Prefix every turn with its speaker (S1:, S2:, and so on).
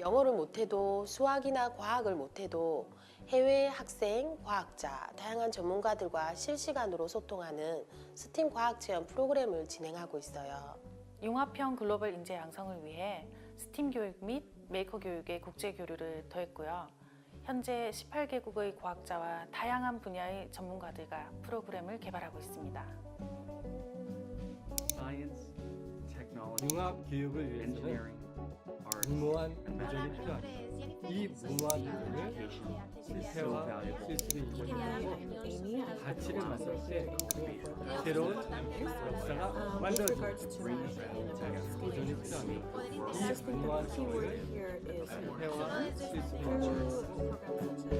S1: 영어를 못해도 수학이나 과학을 못해도 해외 학생, 과학자, 다양한 전문가들과 실시간으로 소통하는 스팀 과학 체험 프로그램을 진행하고 있어요.
S2: 융합형 글로벌 인재 양성을 위해 스팀 교육 및 메이커 교육의 국제 교류를 더했고요. 현재 18개국의 과학자와 다양한 분야의 전문가들과 프로그램을 개발하고 있습니다.
S3: 융합 교육을 위해서는 무모한 도전이 필요하다. 이 무모한 도전을 실패와 실수를 이겨내고 가치를 만들 때 새로운 역사가 만들어집니다. 도전이 필요합니다. 이 무모한 도전을 실패와 실수를 이겨내고